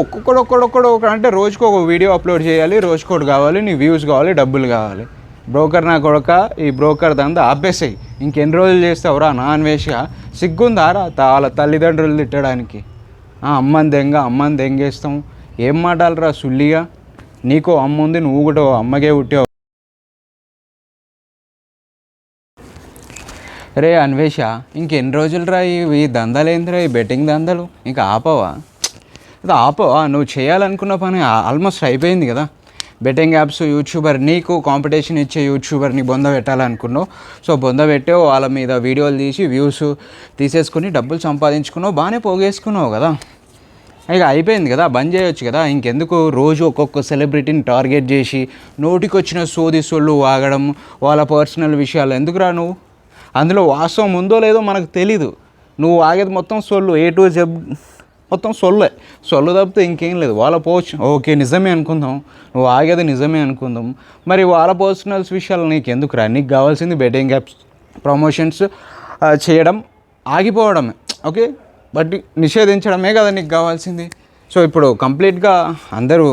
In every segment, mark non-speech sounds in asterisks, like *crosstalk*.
ఒక్కొక్కడు ఒక్కడొక్కడు ఒక అంటే రోజుకు ఒక వీడియో అప్లోడ్ చేయాలి రోజుకోటి కావాలి నీ వ్యూస్ కావాలి డబ్బులు కావాలి. బ్రోకర్ నా కొడక ఈ బ్రోకర్ దంతా ఆపేసాయి. ఇంకెన్ని రోజులు చేస్తావురా నాన్ సిగ్గుందా? సిగ్గుందారా వాళ్ళ తల్లిదండ్రులు తిట్టడానికి. ఆ, అమ్మని దెంగ అమ్మని దెంగేస్తాం. ఏం మాటాలరా సుల్లిగా? నీకో అమ్మ ఉంది నువ్వు కూడా అమ్మకే పుట్టావు. రే అన్వేష ఇంకెన్ని రోజులు రా ఈ దందాలు ఏంటిరా ఈ బెట్టింగ్ దందాలు? ఇంకా ఆపవా? ఇది ఆపో. నువ్వు చేయాలనుకున్న పని ఆల్మోస్ట్ అయిపోయింది కదా. బెట్టింగ్ యాప్స్ యూట్యూబర్ నీకు కాంపిటీషన్ ఇచ్చే యూట్యూబర్ని బొంద పెట్టాలనుకున్నావు. సో బొంద పెట్టావు వాళ్ళ మీద వీడియోలు తీసి వ్యూస్ తీసేసుకుని డబ్బులు సంపాదించుకున్నావు బాగానే పోగేసుకున్నావు కదా. ఇక అయిపోయింది కదా బంద్ చేయొచ్చు కదా. ఇంకెందుకు? రోజు ఒక్కొక్క సెలబ్రిటీని టార్గెట్ చేసి నోటికొచ్చిన సోది సొల్లు వాగడం వాళ్ళ పర్సనల్ విషయాలు. ఎందుకురా నువ్వు? అందులో వాస్తవం ఉందో లేదో మనకు తెలీదు. నువ్వు ఆగేది మొత్తం సొల్లు ఏ టు జబ్ మొత్తం సొల్లే. సొల్లు తప్పితే ఇంకేం లేదు. వాళ్ళ పోవచ్చు ఓకే నిజమే అనుకుందాం. నువ్వు ఆగేది నిజమే అనుకుందాం. మరి వాళ్ళ పర్సనల్స్ విషయాలు నీకు ఎందుకు రా? నీకు కావాల్సింది బెట్టింగ్ యాప్స్ ప్రమోషన్స్ చేయడం ఆగిపోవడమే ఓకే? బట్ నిషేధించడమే కదా నీకు కావాల్సింది. సో ఇప్పుడు కంప్లీట్గా అందరూ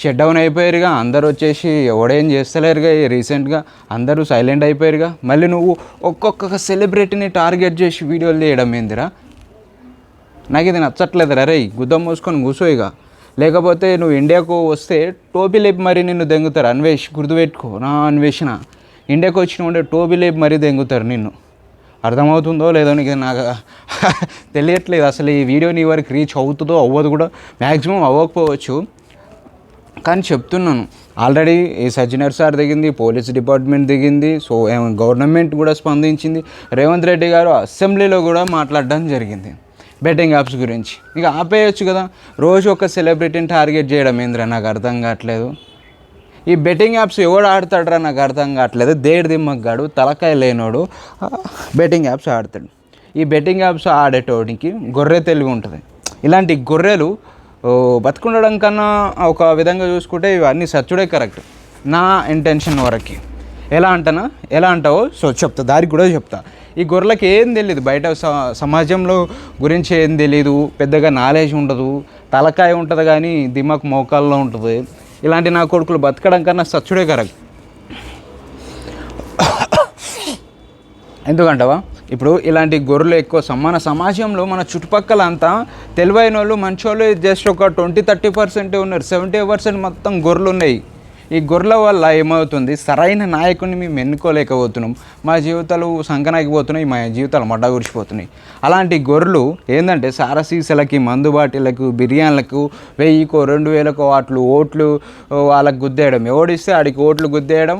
షట్ డౌన్ అయిపోయారుగా. అందరూ వచ్చేసి ఎవడేం చేస్తలేరుగా రీసెంట్గా అందరూ సైలెంట్ అయిపోయారుగా. మళ్ళీ నువ్వు ఒక్కొక్క సెలబ్రిటీని టార్గెట్ చేసి వీడియోలు చేయడం ఏందిరా? నాకు ఇది నచ్చట్లేదురా రే గుద్దం మూసుకొని కూసో ఇక. లేకపోతే నువ్వు ఇండియాకు వస్తే టోపీ లేపి మరీ నిన్ను దెంగుతారు. అన్వేష్ గుర్తుపెట్టుకో. నా అన్వేషణ. ఇండియాకు వచ్చిన ఉండే టోపీ లేపి మరీ దెంగుతారు నిన్ను. అర్థమవుతుందో లేదో నీకు నాకు *laughs* తెలియట్లేదు. అసలు ఈ వీడియో నీ వరకు రీచ్ అవుతుందో అవ్వదు కూడా మ్యాక్సిమం అవ్వకపోవచ్చు. కానీ చెప్తున్నాను. ఆల్రెడీ ఈ సజ్జనర్ సార్ దిగింది పోలీస్ డిపార్ట్మెంట్ దిగింది సో గవర్నమెంట్ కూడా స్పందించింది. రేవంత్ రెడ్డి గారు అసెంబ్లీలో కూడా మాట్లాడడం జరిగింది. బెట్టింగ్ యాప్స్ గురించి. ఇక ఆపేయచ్చు కదా. రోజు ఒక సెలబ్రిటీని టార్గెట్ చేయడం ఏంద్రా? నాకు అర్థం కావట్లేదు. ఈ బెట్టింగ్ యాప్స్ ఎవడు ఆడతాడరా? నాకు అర్థం కావట్లేదు. దేడి దిమ్మగ్గాడు తలకాయ లేనోడు బెట్టింగ్ యాప్స్ ఆడతాడు. ఈ బెట్టింగ్ యాప్స్ ఆడేటోడికి గొర్రె తెలివి ఉంటుంది. ఇలాంటి గొర్రెలు బతుకుండడం కన్నా ఒక విధంగా చూసుకుంటే ఇవన్నీ సచ్చుడే కరెక్ట్. నా ఇంటెన్షన్ వరకు. ఎలా అంటానా? ఎలా అంటావో? సో చెప్తా. దారి కూడా చెప్తా. ఈ గొర్రెలకి ఏం తెలియదు బయట స- సమాజంలో గురించి ఏం తెలియదు పెద్దగా నాలెడ్జ్ ఉండదు. తలకాయ ఉంటుంది కానీ దిమాక్ మోకాల్లో ఉంటుంది. ఇలాంటి నా కొడుకులు బతకడం కన్నా సచ్చుడే కరెక్ట్. ఎందుకంటావా? ఇప్పుడు ఇలాంటి గొర్రెలు ఎక్కువ మన సమాజంలో మన చుట్టుపక్కల అంతా తెలివైన వాళ్ళు మంచి వాళ్ళు జస్ట్ ఒక ట్వంటీ థర్టీ పర్సెంటే ఉన్నారు. సెవెంటీ పర్సెంట్ మొత్తం గొర్రెలు ఉన్నాయి ఈ గొర్రెల వల్ల ఏమవుతుంది? సరైన నాయకుడిని మేము ఎన్నుకోలేకపోతున్నాం. మా జీవితాలు సంకనాగిపోతున్నాయి మా జీవితాలు మడ్డ గురిచిపోతున్నాయి అలాంటి గొర్రెలు ఏంటంటే సారసీసలకి మందు బాటిలకు బిర్యానీలకు వెయ్యికో రెండు వేలకో వాట్లు ఓట్లు వాళ్ళకి గుద్దేయడం. ఎవడిస్తే ఆడికి ఓట్లు గుద్దేయడం.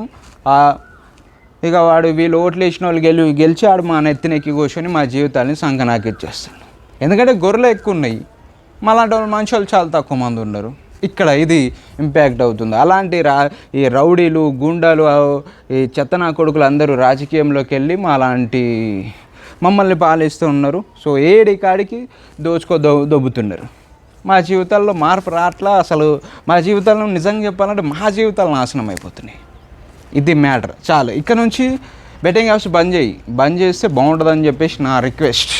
ఇక వాడు వీళ్ళు ఓట్లు వేసిన వాళ్ళు గెలి గెలిచి ఆడు మా నెత్తినెక్కి కూర్చొని మా జీవితాన్ని సంకనాకి ఇచ్చేస్తాడు ఎందుకంటే గొర్రెలు ఎక్కువ ఉన్నాయి మళ్ళాంటి వాళ్ళు మనుషులు చాలా తక్కువ మంది ఉన్నారు. ఇక్కడ ఇది ఇంపాక్ట్ అవుతుంది. అలాంటి రా ఈ రౌడీలు గుండాలు ఈ చెత్తనా కొడుకులు అందరూ రాజకీయంలోకి వెళ్ళి మా అలాంటి మమ్మల్ని పాలిస్తూ ఉన్నారు. సో ఏడి కాడికి దోచుకో దొ దొబ్బుతున్నారు. మా జీవితాల్లో మార్పు రాట్లా అసలు మా జీవితాలను నిజంగా చెప్పాలంటే మా జీవితాలు నాశనం అయిపోతున్నాయి. ఇది మ్యాటర్. చాలు. ఇక్కడ నుంచి బెట్టింగ్ యాప్స్ బంద్ చేయి. బంద్ చేస్తే బాగుంటుందని చెప్పేసి నా రిక్వెస్ట్.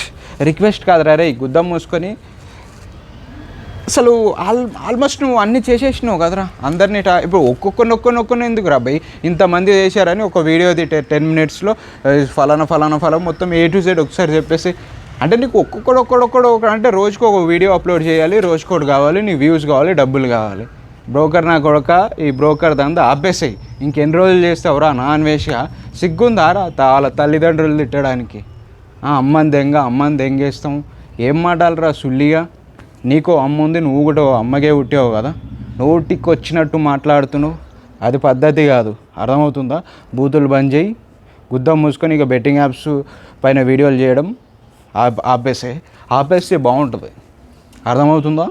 రిక్వెస్ట్ కాదురా రే గుద్దం మూసుకొని అసలు ఆల్ ఆల్మోస్ట్ నువ్వు అన్ని చేసేసినావు కదరా. అందరినీ టా ఇప్పుడు ఒక్కొక్కరిని ఒక్కొని ఒక్కొని ఎందుకు రా భయ్ ఇంతమంది చేశారని ఒక వీడియో తిట్టే టెన్ మినిట్స్లో ఫలానా ఫలానా ఫలం మొత్తం ఏ టు జెడ్ ఒకసారి చెప్పేసి అంటే నీకు ఒక్కొక్కడు ఒక్కడొక్కడు ఒక అంటే రోజుకు ఒక వీడియో అప్లోడ్ చేయాలి రోజుకోటి కావాలి నీ వ్యూస్ కావాలి డబ్బులు కావాలి. బ్రోకర్ నా కొడక ఈ బ్రోకర్ దందా ఆపేసాయి ఇంకెన్ని రోజులు చేస్తావురా నాన్ వేషగా సిగ్గుందారా వాళ్ళ తల్లిదండ్రులు తిట్టడానికి? అమ్మని దెంగ అమ్మని దెంగేస్తాం. ఏం మాటాలరా సుల్లిగా? నీకో అమ్మ ఉంది నువ్వు కూడా అమ్మకే అమ్మగే పుట్టావు కదా. నోటికి వచ్చినట్టు మాట్లాడుతున్నావు. అది పద్ధతి కాదు. అర్థమవుతుందా? బూతులు బంద్ చేయి. గుద్దం మూసుకొని ఇక బెట్టింగ్ యాప్స్ పైన వీడియోలు చేయడం ఆపేసే. ఆపేస్తే బాగుంటుంది. అర్థమవుతుందా?